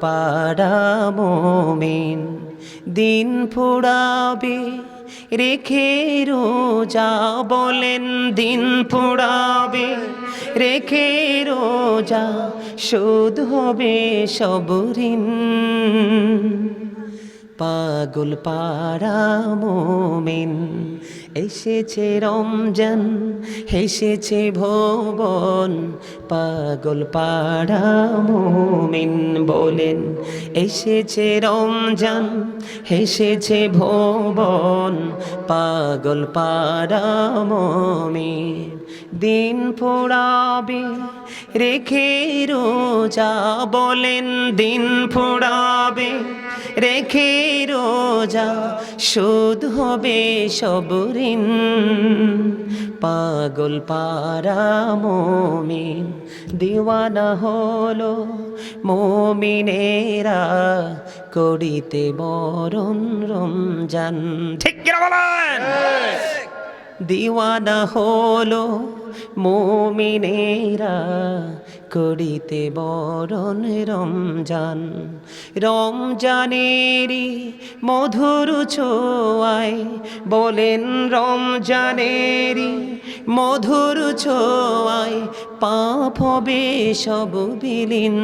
পাড়া মোমিন, দিন ফুড়াবে, রেখে রোজা বলেন দিন ফুড়াবে, রেখে রোজা শোধ হবে সবরিন পাগল পাড়া মোমিন এসেছে রমজান হেসেছে ভবন পাগল পাড়া মোমিন বলেন, এসেছে রমজান হেসেছে ভবন পাগল পাড়া মোমিন, দিন ফোড়াবে, রেখে রোজা বলেন, দিন ফোড়াবে। রেখে রোজা শোধ হবে সবরিন পাগল পারা মমিন দিওয়ানা হলো মমিনেরা করিতে বরণ রমজান। ঠিক বলেন? দিওয়ানা হলো মোমিনেরা করিতে বরণ রমজান। রমজানেরই মধুর ছোয়ায় বলেন, রমজানেরই মধুর ছোয়ায় পাপ হবে সব বিলীন।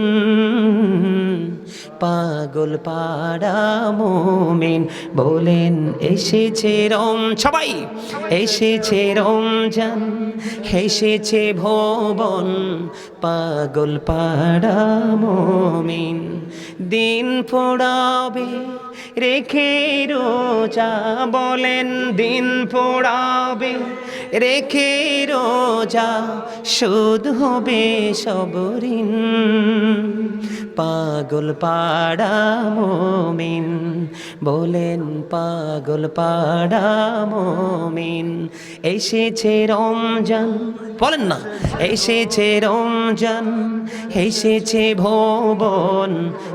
পাগল পাড়া মোমিন বলেন, এসেছে রম, সবাই, এসেছে রমজান। হেসেছে ভবন, পাগল পাড়া মমিন। দিন পোড়াবে রেখে রোজা বলেন, দিন পোড়াবে রেখে রোজা শোধ হবে সবরিন পাগল পাড়া মোমিন, বলেন পাগল পাড়া মোমিন, এসেছে রমজান, বলেন না, এসেছে রমজান, এসেছে ভবন,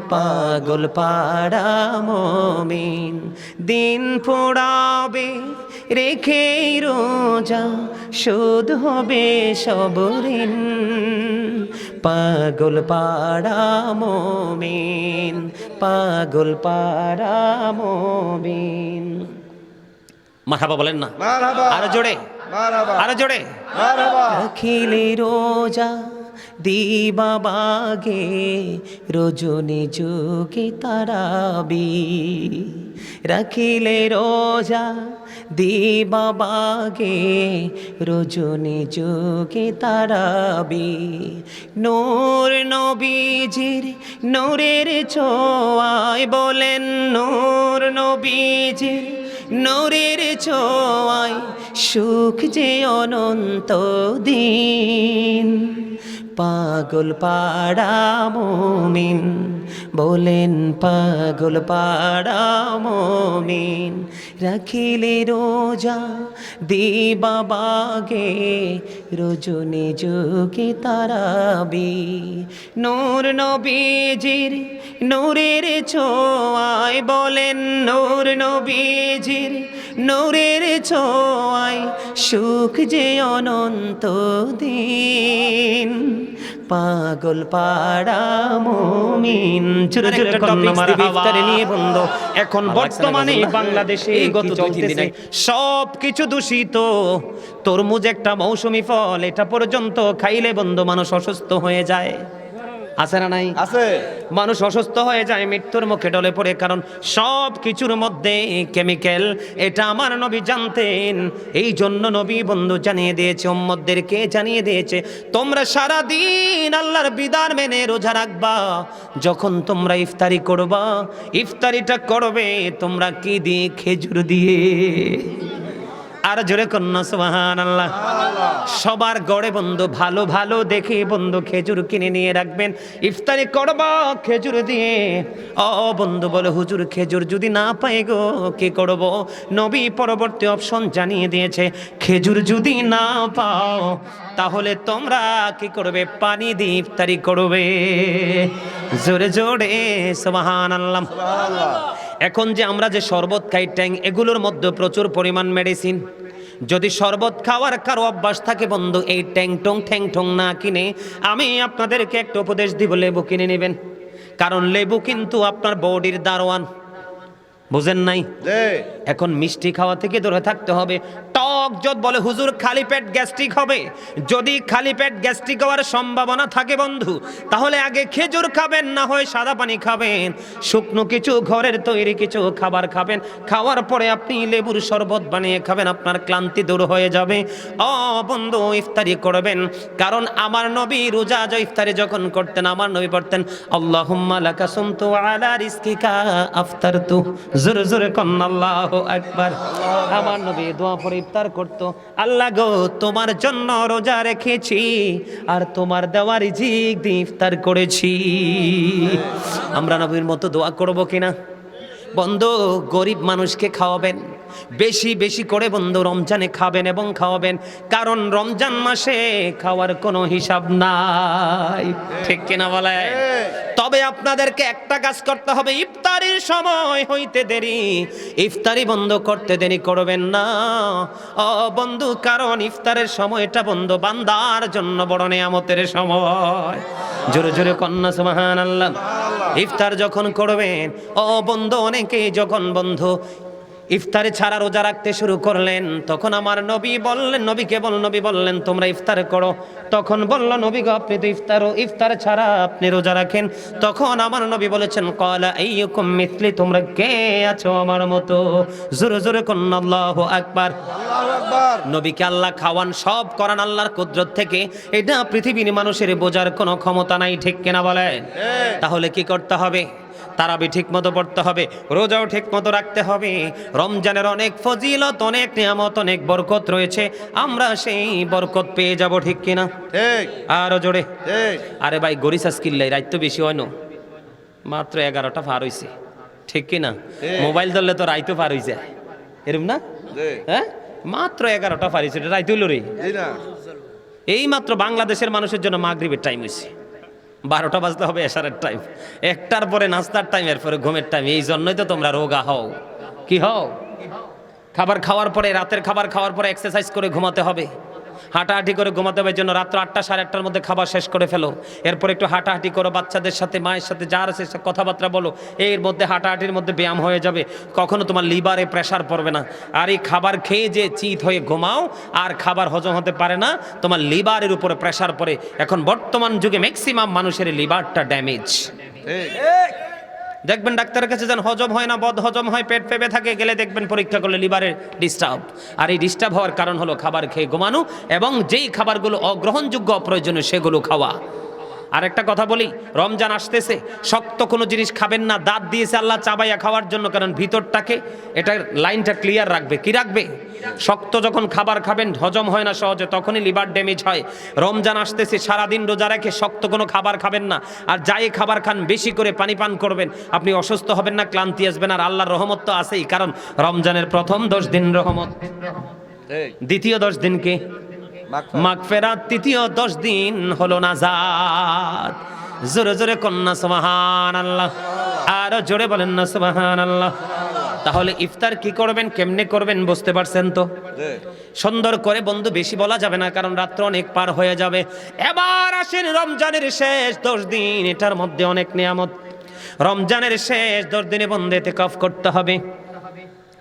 পাগল পাড়া মমিন, দিন ফোড়াবে রেখে রোজা শোধ হবে সবরিন। পাগল পাড়া মমিন পাগল পাড়া মমিন। মাথাবা বলেন না। আরও জোরে। আরও জোরে। রাখিলে রোজা দিবা বাগে রজনী যুগে তারাবি। রাখিলে রোজা দিবা রজনী যুগে তারাবি? নূর নবীজির নূরের ছোঁয়ায় বলেন, নূর নবীজির নূরের ছোঁয়ায় সুখ যে অনন্ত দিন। পাগল পাড়া মোমিন, বলেন পাগল পাড়া মোমিন, রাখিলে রোজা দিবা বাগে, রজনী যোগে তারাবি। নূর নবীজির নূরের ছোঁয়ায় বলেন, নূর নবীজির নূরের ছোঁয়ায় সুখ যে অনন্ত দিন। পাগল পাড়া মমিন। ইফতারে নিয়ে বন্ধ। এখন বর্তমানে বাংলাদেশে গত সব কিছু দূষিত। তরমুজ একটা মৌসুমি ফল এটা পর্যন্ত খাইলে বন্ধ মানুষ অসুস্থ হয়ে যায়। আছে না নাই? আছে। মানুষ অসুস্থ হয়ে যায় মৃত্যুর মুখে ডলে পড়ে কারণ সব কিছুর মধ্যে কেমিক্যাল এটা আমার নবী জানতেন। এই জন্য নবী বন্ধু জানিয়ে দিয়েছে উম্মদদেরকে জানিয়ে দিয়েছে তোমরা সারা দিন আল্লাহর বিধান মেনে রোজা রাখবা যখন তোমরা ইফতারি করবা ইফতারিটা করবে তোমরা কি দিয়ে খেজুর দিয়ে? আর জোরে কন্যা সুবাহান আল্লাহ সবার গড়ে বন্ধু, ভালো ভালো দেখে বন্ধু খেজুর কিনে নিয়ে রাখবেন। ইফতারি করবা খেজুর দিয়ে। ও বন্ধু বলে, হুজুর খেজুর যদি না পাই গো, কি করব? নবী পরবর্তী অপশন জানিয়ে দিয়েছে, খেজুর যদি না পাও, তাহলে তোমরা কি করবে? পানি দিয়ে ইফতারি করবে। জোরে জোরে সুবাহান আল্লাহ এখন যে আমরা যে শরবত খাই ট্যাং এগুলোর মধ্যে প্রচুর পরিমাণ মেডিসিন যদি শরবত খাওয়ার কারও অভ্যাস থাকে বন্ধু এই ট্যাং টং ঠ্যাং ঠং না কিনে আমি আপনাদেরকে একটা উপদেশ দিব লেবু কিনে নেবেন। কারণ লেবু কিন্তু আপনার বডির দারোয়ান। বুঝেন নাই? এখন মিষ্টি খাওয়া থেকে দূরে থাকতে হবে। টক যত বলে, হুজুর, খালি পেট গ্যাস্ট্রিক হবে। যদি খালি পেট গ্যাস্ট্রিক হওয়ার সম্ভাবনা থাকে বন্ধু, তাহলে আগে খেজুর খাবেন, না হয় সাদা পানি খাবেন। শুকনো কিছু ঘরের তৈরি কিছু খাবার খাবেন। খাওয়ার পরে আপনি লেবুর শরবত বানিয়ে খাবেন, আপনার ক্লান্তি দূর হয়ে যাবে। অ, বন্ধু, ইফতারি করবেন। কারণ আমার নবী রোজা ইফতারি যখন করতেন, আমার নবী পড়তেন সুমতু আলা রিজকিকা আফতারতু। জোরে জোরে কন্না আল্লাহু আমার নবী দোয়া পরে ইফতার করত। আল্লাহ গো তোমার জন্য রোজা রেখেছি আর তোমার দেওয়া রিজিক দিয়ে ইফতার করেছি। আমরা নবীর মতো দোয়া করব কিনা? বন্ধু গরিব মানুষকে খাওয়াবেন বেশি বেশি করে বন্ধু রমজানে খাবেন এবং খাওয়াবেন কারণ রমজান মাসে খাওয়ার কোনো হিসাব নাই। ঠিক কিনা বলে তবে আপনাদেরকে একটা কাজ করতে হবে ইফতারির সময় হইতে দেরি। ইফতারি বন্ধ করতে দেরি করবেন না। ও বন্ধু, কারণ ইফতারের সময়টা বন্ধ বান্দার জন্য বড় নেয়ামতের সময়। জোরে জোরে কন্যা সুমাহান আল্লাহ ইফতার যখন করবেন, ও বন্ধু, অনেকেই যখন বন্ধু ইফতারে ছাড়া রোজা রাখতে শুরু করলেন। তখন আমার নবী বললেন নবীকে বল নবী বললেন তোমরা ইফতার করো। তখন বলল নবী গো আপনি তো ইফতার ইফতার ছাড়া আপনি রোজা রাখেন। তখন আমার নবী বলেছেন কলা এই এইরকম মিথলি তোমরা কে আছো আমার মতো? জোরে জোরে কন্যা আল্লাহ আকবার। নবীকে আল্লাহ খাওয়ান সব করান আল্লাহর কুদরত থেকে। এটা পৃথিবীর মানুষের বোঝার কোনো ক্ষমতা নাই ঠিক কেনা বলেন? তাহলে কি করতে হবে? তারাবি ঠিক মতো পড়তে হবে রোজাও ঠিক মতো রাখতে হবে। রমজানের অনেক ফজিলত অনেক নিয়ামত অনেক বরকত রয়েছে। আমরা সেই বরকত পেয়ে যাব ঠিক কিনা? ঠিক। আরও জোরে। ঠিক। আরে ভাই গরিসা স্কিল্লাই রাত তো বেশি হয় না। মাত্র এগারোটা পার হইছে। ঠিক কিনা। মোবাইল ধরলে তো রাইতো পার হয়ে যায় এরম না? হ্যাঁ? মাত্র এগারোটা পারিছে এটা রাইত হইল রে। এই মাত্র বাংলাদেশের মানুষের জন্য মাগরিবের টাইম হয়েছে বারোটা বাজতে হবে এশারের টাইম একটার পরে নাস্তার টাইম এরপরে ঘুমের টাইম এই জন্যই তো তোমরা রোগা হও। কি হও? খাবার খাওয়ার পরে, রাতের খাবার খাওয়ার পরে এক্সারসাইজ করে ঘুমাতে হবে। হাঁটাহাঁটি করে ঘুমাতে হবে জন্য রাত্র আটটা সাড়ে আটটার মধ্যে খাবার শেষ করে ফেলো। এরপর একটু হাঁটাহাঁটি করো বাচ্চাদের সাথে মায়ের সাথে যার আছে সে কথাবার্তা বলো। এর মধ্যে হাঁটাহাঁটির মধ্যে ব্যায়াম হয়ে যাবে। কখনো তোমার লিভারে প্রেশার পড়বে না। আর এই খাবার খেয়ে যে চিত হয়ে ঘুমাও আর খাবার হজম হতে পারে না তোমার লিভারের উপরে প্রেশার পড়ে। এখন বর্তমান যুগে ম্যাক্সিমাম মানুষের লিভারটা ড্যামেজ ঠিক। দেখবেন ডাক্তারের কাছে যেন হজম হয় না, বদ হজম হয়, পেট পেপে থাকে, গেলে দেখবেন পরীক্ষা করলে লিভারের ডিস্টার্ব আর এই ডিস্টার্ব হওয়ার কারণ হলো খাবার খেয়ে ঘুমানো এবং যেই খাবারগুলো অগ্রহণযোগ্য অপ্রয়োজনীয় সেগুলো খাওয়া। আর একটা কথা বলি রমজান আসতেছে শক্ত কোনো জিনিস খাবেন না দাঁত দিয়েছে আল্লাহ চাবাইয়া খাওয়ার জন্য কারণ ভিতরটাকে এটা লাইনটা ক্লিয়ার রাখবে কি রাখবে? শক্ত যখন খাবার খাবেন হজম হয় না সহজে তখনই লিভার ড্যামেজ হয়। রমজান আসতেছে সারাদিন রোজা রেখে শক্ত কোনো খাবার খাবেন না আর যাই খাবার খান বেশি করে পানি পান করবেন আপনি অসুস্থ হবেন না ক্লান্তি আসবেন আর আল্লাহর রহমত তো আছেই কারণ রমজানের প্রথম দশ দিন রহমত। দ্বিতীয় দশ দিনকে মাগফিরাত। তৃতীয় দশ দিন হলো নাজাত। জোরে জোরে কন্যা সুবহান আল্লাহ আরও জোরে বলেন না আল্লাহ তাহলে ইফতার কি করবেন কেমনে করবেন বুঝতে পারছেন তো? সুন্দর করে বন্ধু বেশি বলা যাবে না কারণ রাত্র অনেক পার হয়ে যাবে। এবার আসেন রমজানের শেষ দশ দিন এটার মধ্যে অনেক নিয়ামত। রমজানের শেষ দশ দিনে বন্ধু কফ করতে হবে।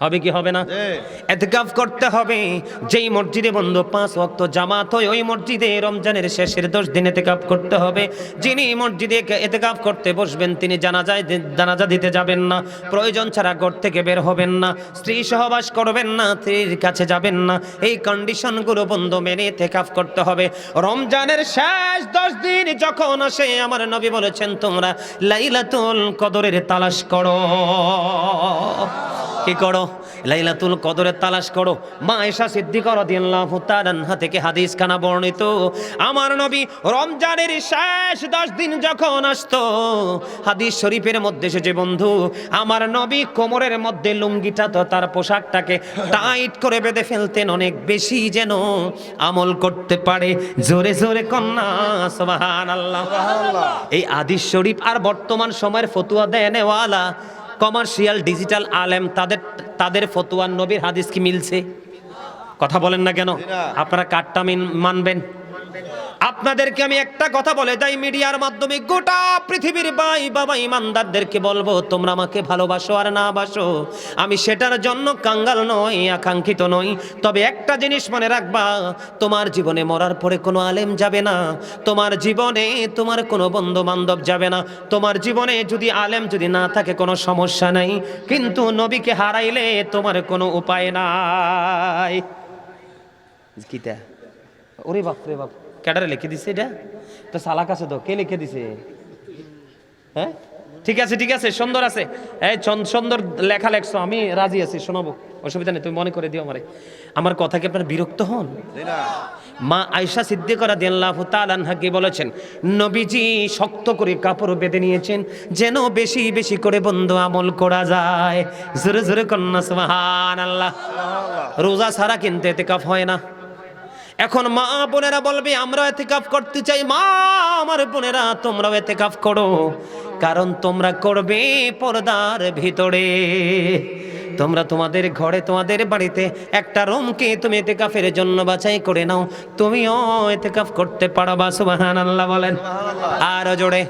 হবে কি হবে না? এতকাফ করতে হবে। যেই মসজিদে বন্ধু পাঁচ ওয়াক্ত জামাত হয় ওই মসজিদে রমজানের শেষের দশ দিন এতেকাফ করতে হবে। যিনি মসজিদে এতেকাফ করতে বসবেন তিনি জানাজায় জানাজা দিতে যাবেন না। প্রয়োজন ছাড়া ঘর থেকে বের হবেন না। স্ত্রী সহবাস করবেন না স্ত্রীর কাছে যাবেন না। এই কন্ডিশনগুলো বন্ধু মেনে এতেকাফ করতে হবে। রমজানের শেষ দশ দিন যখন আসে আমার নবী বলেছেন তোমরা লাইলাতুল কদরের তালাশ করো। কি করো? লাইলাতুল কদরের তালাশ করো। মা এসা সিদ্দিক রাদিয়াল্লাহু তাআলা থেকে হাদিস খানা বর্ণিত। আমার নবী রমজানের শেষ দশ দিন যখন আসতো হাদিস শরীফের মধ্যে এসেছে বন্ধু আমার নবী কোমরের মধ্যে লুঙ্গিটা তো তার পোশাকটাকে টাইট করে বেঁধে ফেলতেন অনেক বেশি যেন আমল করতে পারে। জোরে জোরে কন্যা সুবহানাল্লাহ। এই আদিস শরীফ আর বর্তমান সময়ের ফতুয়া দেয় নেওয়ালা কমার্শিয়াল ডিজিটাল আলেম তাদের তাদের ফতুয়ার নবীর হাদিস কি মিলছে? কথা বলেন না কেন? আপনারা কাঠটা মিন- মানবেন। আপনাদেরকে আমি একটা কথা বলে যাই মিডিয়ার মাধ্যমে গোটা পৃথিবীর ভাই বাবা ইমানদারদেরকে বলব, তোমরা আমাকে ভালোবাসো আর না বাসো। আমি সেটার জন্য কাঙ্গাল নই, আকাঙ্ক্ষিত নই। তবে একটা জিনিস মনে রাখবা, তোমার জীবনে মরার পরে কোনো আলেম যাবে না। তোমার জীবনে তোমার কোনো বন্ধু বান্ধব যাবে না। তোমার জীবনে যদি আলেম যদি না থাকে, কোনো সমস্যা নাই। কিন্তু নবীকে হারাইলে তোমার কোনো উপায় নাই। কিতা ওরে বাপ রে বাপ। ক্যাডারে লিখে দিছে এটা? তো সালাক আছে তো কে লিখে দিছে? হ্যাঁ? ঠিক আছে ঠিক আছে সুন্দর আছে। এই সুন্দর লেখা লেখছো আমি রাজি আছি শোনাবো। অসুবিধা নেই তুমি মনে করে দিও আমারে। আমার কথা কি আপনার বিরক্ত হন? মা আয়সা সিদ্দিকরা দিয়াল্লাহু তাআলা আনহাকে বলেছেন নবীজি শক্ত করে কাপড় বেঁধে নিয়েছেন যেন বেশি বেশি করে বন্ধু আমল করা যায়। জোরে জোরে কন্যা সুবহানাল্লাহ। রোজা ছাড়া কিন্তু এতে কাপ হয় না। এখন মা বোনেরা বলবে, আমরা এতেকাফ করতে চাই। মা, আমার বোনেরা, তোমরাও এতেকাফ করো। কারণ তোমরা করবে পর্দার ভিতরে। তোমরা তোমাদের ঘরে, তোমাদের বাড়িতে একটা রুমকে তুমি এতে কাফের জন্য বাছাই করে নাও। তুমিও এতে এতেকাফ করতে পারো বা সুবাহ আল্লাহ বলেন। আরও জোরে।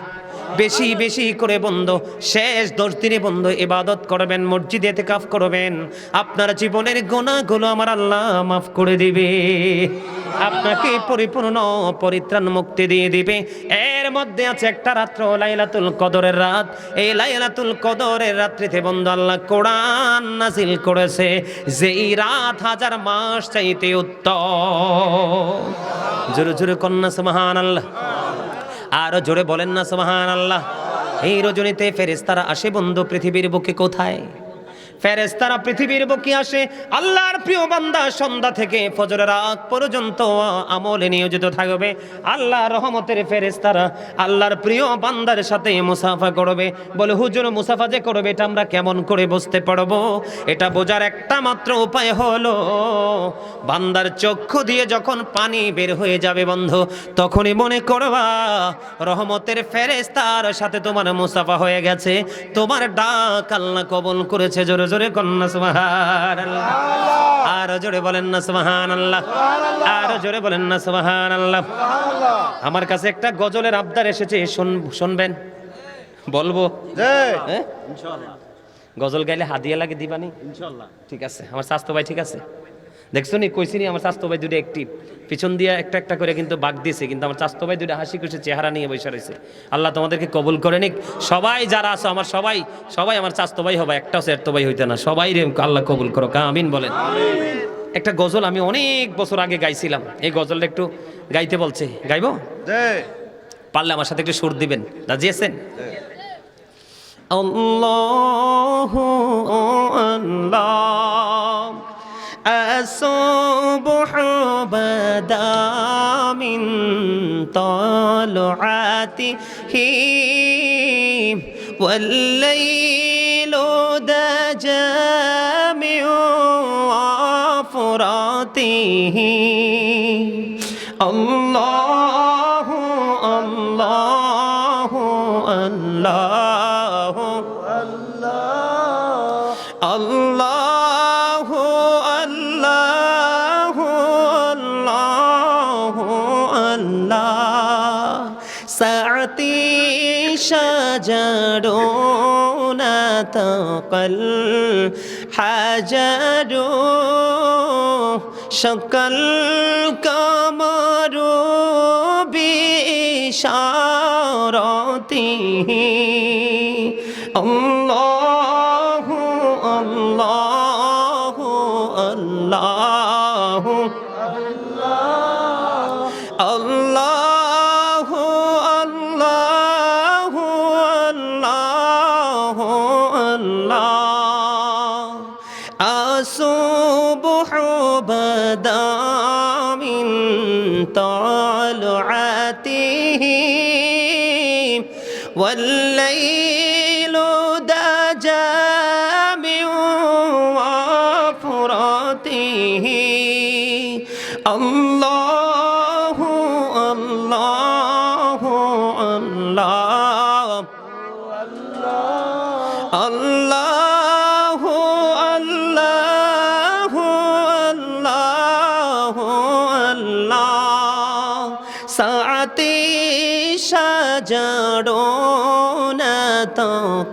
বেশি বেশি করে বন্ধ, শেষ দশ দিনে বন্ধ ইবাদত করবেন, মসজিদে এতে কাফ করবেন। আপনার জীবনের গোনাগুলো আমার আল্লাহ মাফ করে দিবে। আপনাকে পরিপূর্ণ পরিত্রাণ মুক্তি দিয়ে দিবে। এর মধ্যে আছে একটা রাত্র, লাইলাতুল কদরের রাত। এই লাইলাতুল কদরের রাত্রিতে বন্ধু আল্লাহ কোরআন নাজিল করেছে। যেই রাত হাজার মাস চাইতে উত্তম। জোরে জোরে কন্যা সুবহান আল্লাহ আরও জোরে বলেন না সোহান আল্লাহ এই রজনীতে ফেরেস্তারা আসে বন্ধু পৃথিবীর বুকে কোথায়? ফেরেস্তারা পৃথিবীর বুকে আসে, আল্লাহর প্রিয় বান্দা সন্ধ্যা থেকে ফজরের আগ পর্যন্ত আমলে নিয়োজিত থাকবে। আল্লাহ রহমতের ফেরেস্তারা আল্লাহর প্রিয় বান্দার সাথে মুসাফা করবে। বলে, হুজুর, মুসাফা যে করবে, এটা আমরা কেমন করে বুঝতে পারব? এটা বোঝার একটা মাত্র উপায় হলো, বান্দার চক্ষু দিয়ে যখন পানি বের হয়ে যাবে বন্ধু, তখনই মনে করবা, রহমতের ফেরেস্তার সাথে তোমার মুসাফা হয়ে গেছে। তোমার ডাক আল্লাহ কবল করেছে জোরে। জোরে কন্যা সুবহান আর জোরে বলেন না সুবাহান আল্লাহ আরও জোরে বলেন না সুবাহান আল্লাহ আমার কাছে একটা গজলের আবদার এসেছে শুন- শুনবেন। বলব? হ্যাঁ গজল গাইলে হাদিয়া লাগে দিবানি? ঠিক আছে। আমার স্বাস্থ্য ভাই ঠিক আছে? দেখছ নি? কইছি নি আমার স্বাস্থ্য ভাই দুটো একটি পিছন দিয়ে একটা একটা করে কিন্তু বাঘ দিয়েছে কিন্তু আমার স্বাস্থ্য ভাই দুটো হাসি খুশি চেহারা নিয়ে বসে রয়েছে। আল্লাহ তোমাদেরকে কবুল করে নিক। সবাই যারা আছো আমার সবাই সবাই আমার স্বাস্থ্য ভাই হবে একটাও সে ভাই হইতে না। সবাই রে আল্লাহ কবুল করো কা আমিন বলেন। একটা গজল আমি অনেক বছর আগে গাইছিলাম। এই গজলটা একটু গাইতে বলছে। গাইব? পারলে আমার সাথে একটু সুর দিবেন। রাজি আছেন? الصبح بدا من طلعته والليل دجى من وفراته. الله সাতি সাজারো না কল হাজারো সকল কামারো বিশারতি অল্লাহ بحوب دام طلعته والليل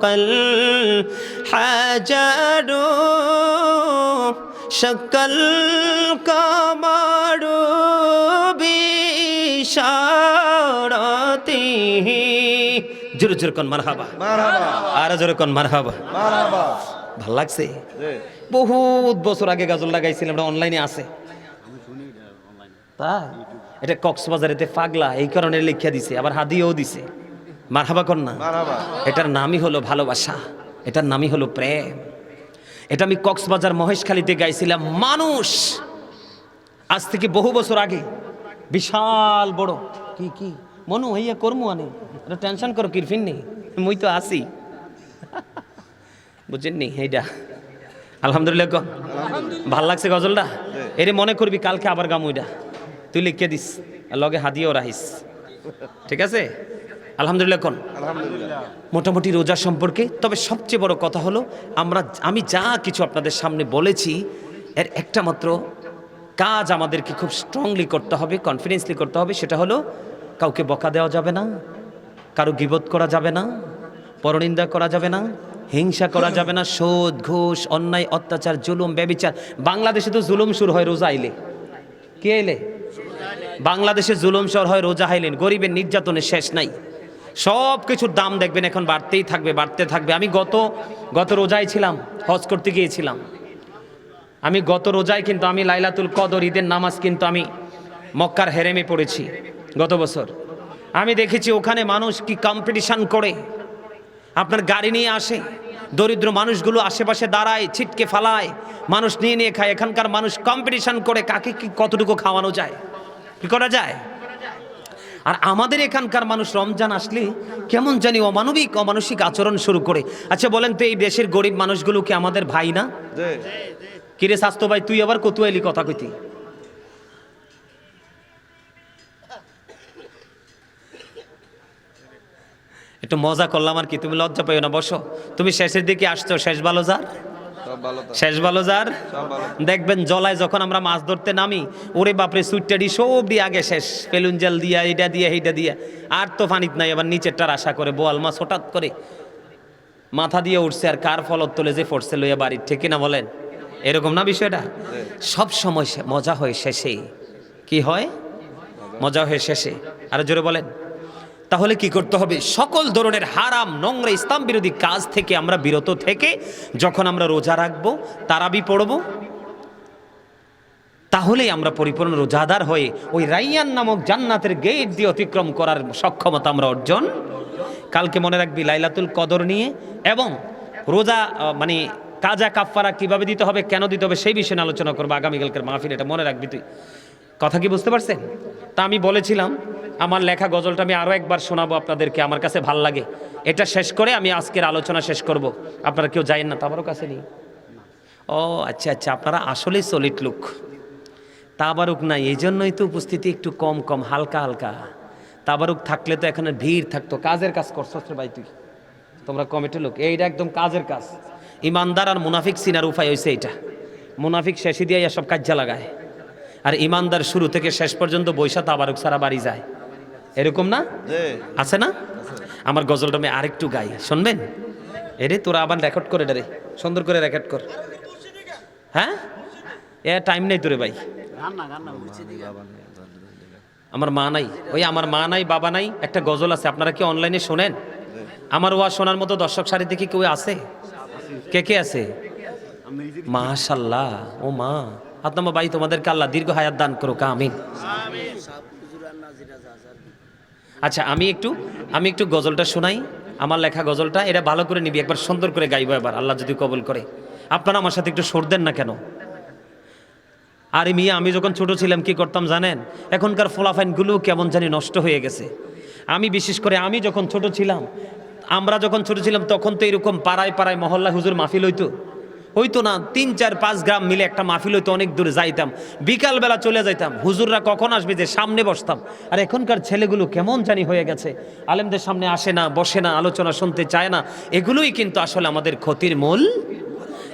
কল হাজারো সকল কামারো বিশারতি। জোরে জোরে কন মারহাবা। আর জোরে কন মারহাবা। ভালো লাগছে? বহুত বছর আগে গাজল লাগাইছিলাম অনলাইনে আছে। তাই? এটা কক্সবাজারেতে পাগলা এই কারণে লিখিয়া দিছে আবার হাদিয়েও দিছে। মারহাবা কর না এটার নামই হলো ভালোবাসা। এটার নামই হলো প্রেম। এটা আমি কক্সবাজার মহেশখালীতে গাইছিলাম মানুষ! আজ থেকে বহু বছর আগে। বিশাল বড়। কি কি? মনু হইয়া করমু আনে। এটা টেনশন করো কিরফিন নেই। মুই তো আসি বুঝেননি এইটা আলহামদুলিল্লাহ কো। ভালো লাগছে গজলটা? এরে মনে করবি কালকে আবার গামুইটা তুই লিখে দিস। লগে হাদিয়েও রাখিস। ঠিক আছে? আলহামদুলিল্লাহ কোন? আলহামদুলিল্লাহ। মোটামুটি রোজা সম্পর্কে। তবে সবচেয়ে বড় কথা হলো আমরা আমি যা কিছু আপনাদের সামনে বলেছি এর একটা মাত্র কাজ আমাদেরকে খুব স্ট্রংলি করতে হবে কনফিডেন্সলি করতে হবে সেটা হলো কাউকে বকা দেওয়া যাবে না কারও গিবত করা যাবে না পরনিন্দা করা যাবে না হিংসা করা যাবে না সুদ ঘুষ অন্যায় অত্যাচার জুলুম ব্যবিচার। বাংলাদেশে তো জুলুম শুরু হয় রোজা আইলে। কে এলে? বাংলাদেশে জুলুম শহর হয় রোজা হাইলেন গরিবের নির্যাতনের শেষ নাই। সব কিছুর দাম দেখবেন, এখন বাড়তেই থাকবে, বাড়তে থাকবে। আমি গত গত রোজায় ছিলাম, হজ করতে গিয়েছিলাম। আমি গত রোজায় কিন্তু আমি লাইলাতুল কদর, ঈদের নামাজ কিন্তু আমি মক্কার হেরেমে পড়েছি গত বছর। আমি দেখেছি ওখানে মানুষ কি কম্পিটিশান করে। আপনার গাড়ি নিয়ে আসে, দরিদ্র মানুষগুলো আশেপাশে দাঁড়ায়, ছিটকে ফালায়, মানুষ নিয়ে নিয়ে খায়। এখানকার মানুষ কম্পিটিশান করে কাকে কি কতটুকু খাওয়ানো যায়? কি করা যায়? আর আমাদের এখানকার মানুষ রমজান আসলে কেমন জানি অমানবিক অমানসিক আচরণ শুরু করে। আচ্ছা বলেন তো এই দেশের গরিব মানুষগুলো কি আমাদের ভাই না? কিরে স্বাস্থ্য ভাই তুই আবার কত এলি কথা কইতি? একটু মজা করলাম আর কি তুমি লজ্জা পাইও না বসো। তুমি শেষের দিকে আসছো শেষ ভালো যার। শেষ ভালো যার? দেখবেন জলায় যখন আমরা মাছ ধরতে নামি ওরে বাপরে সুইটাডি সব দিয়ে আগে শেষ। বেলুন জাল দিয়া এটা দিয়ে এইটা দিয়া। আর তো ফানিত নাই আবার নিচেরটার আশা করে বোয়াল মাছ হঠাৎ করে মাথা দিয়ে উঠছে আর কার ফলত তোলে যে পড়ছে লইয়া বাড়ির ঠিক না বলেন? এরকম না বিষয়টা? সব সময় মজা হয় শেষে। কি হয়? মজা হয় শেষে। আর জোরে বলেন। তাহলে কি করতে হবে? সকল ধরনের হারাম, নোংরা ইসলাম বিরোধী কাজ থেকে আমরা বিরত থেকে যখন আমরা রোজা রাখব, তারাবি পড়ব, তাহলেই আমরা পরিপূর্ণ রোজাদার হয়ে ওই রাইয়ান নামক জান্নাতের গেট দিয়ে অতিক্রম করার সক্ষমতা আমরা অর্জন। কালকে মনে রাখবি লাইলাতুল কদর নিয়ে এবং রোজা মানে কাজা কাফারা কীভাবে দিতে হবে, কেন দিতে হবে সেই বিষয়ে আলোচনা করব আগামীকালকের মাহফিল, এটা মনে রাখবি তুই। কথা কি বুঝতে পারছেন? তা আমি বলেছিলাম আমার লেখা গজলটা আমি আরও একবার শোনাবো আপনাদেরকে, আমার কাছে ভালো লাগে। এটা শেষ করে আমি আজকের আলোচনা শেষ করব। আপনারা কেউ যায়েন না, তো আমারও কাছে নেই। ও আচ্ছা আচ্ছা আপনারা আসলেই সলিড লুক তাবারুক নাই, এই জন্যই তো উপস্থিতি একটু কম কম, হালকা হালকা। তাবারুক থাকলে তো এখানে ভিড় থাকতো, কাজের কাজ করছস রে ভাই তুই। তোমরা কমিটি লোক, এইটা একদম কাজের কাজ। ইমানদার আর মুনাফিক সিনার উপায় হয়েছে এইটা। মুনাফিক শেষে দিয়ে সব কাজ্যা লাগায় আর ইমানদার শুরু থেকে শেষ পর্যন্ত বৈশা তাবারুক সারা বাড়ি যায়। এরকম না? আছে না? আমার গজলটা আমি আরেকটু গাই শুনবেন? এরে তোরা আবার রেকর্ড করে রে সুন্দর করে রেকর্ড কর। হ্যাঁ? এ টাইম নেই তোরে ভাই। আমার মা নাই। ওই আমার মা নাই বাবা নাই একটা গজল আছে আপনারা কি অনলাইনে শোনেন? আমার ওয়া শোনার মতো দর্শক সারিতে কি কেউ আছে? কে কে আছে? মাশাল্লাহ ও মা। আত্মা ভাই তোমাদেরকে আল্লাহ দীর্ঘ হায়াত দান করো আমিন। আচ্ছা আমি একটু আমি একটু গজলটা শোনাই। আমার লেখা গজলটা, এটা ভালো করে নিবি, একবার সুন্দর করে গাইবো এবার, আল্লাহ যদি কবল করে। আপনারা আমার সাথে একটু সর দেন না কেন? আরে মিয়া, আমি যখন ছোট ছিলাম, কি করতাম জানেন? এখনকার ফলাফাইনগুলো কেমন জানি নষ্ট হয়ে গেছে। আমি বিশেষ করে, আমি যখন ছোট ছিলাম, আমরা যখন ছোট ছিলাম, তখন তো এরকম পাড়ায় পাড়ায় মহল্লা হুজুর মাহফিল হইতো। হইতো না, তিন, চার, পাঁচ গ্রাম মিলে একটা মাহফিল হইতো, অনেক দূরে যাইতাম। বিকালবেলা চলে যাইতাম। হুজুররা কখন আসবে যে সামনে বসতাম। আর এখনকার ছেলেগুলো কেমন জানি হয়ে গেছে। আলেমদের সামনে আসে না, বসে না, আলোচনা শুনতে চায় না। এগুলোই কিন্তু আসলে আমাদের ক্ষতির মূল।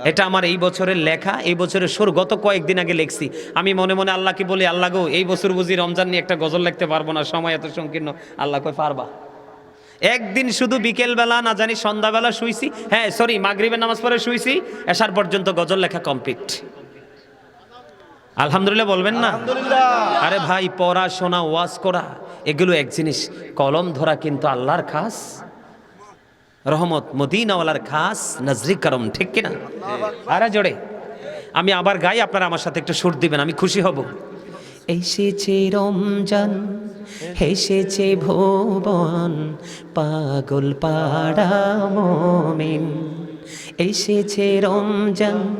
এটা আমার এই বছরের লেখা, এই বছরের সুর। গত কয়েকদিন আগে লিখছি। আমি মনে মনে আল্লাহকে বলি, আল্লাহ গো, এই বছর বুঝি রমজান নিয়ে একটা গজল লিখতে পারব না, সময় এত সংকীর্ণ। আল্লাহ কই পারবা। একদিন শুধু বিকেলবেলা না জানি সন্ধ্যাবেলা শুইছি। হ্যাঁ সরি মাগরিবের নামাজ পড়ে শুইছি এসার পর্যন্ত গজল লেখা কমপ্লিট আলহামদুলিল্লাহ বলবেন না? আরে ভাই পড়াশোনা ওয়াজ করা এগুলো এক জিনিস। কলম ধরা কিন্তু আল্লাহর খাস। রহমত মদিনাওয়ালার খাস নজরি করম ঠিক কিনা? আরে জোরে। আমি আবার গাই আপনারা আমার সাথে একটু সুর দিবেন আমি খুশি হব। এসেছে রমজান হেসেছে ভুবন, পাগল পাড়া মোমিন। এসেছে রমজান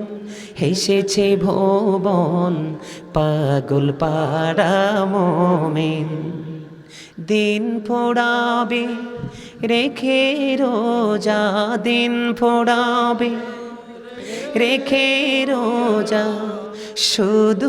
হেসেছে ভুবন, পাগল পাড়া মোমিন। দিন ফোড়াবে, রেখে রোজা, দিন ফোড়াবে, রেখে রোজা, শুধু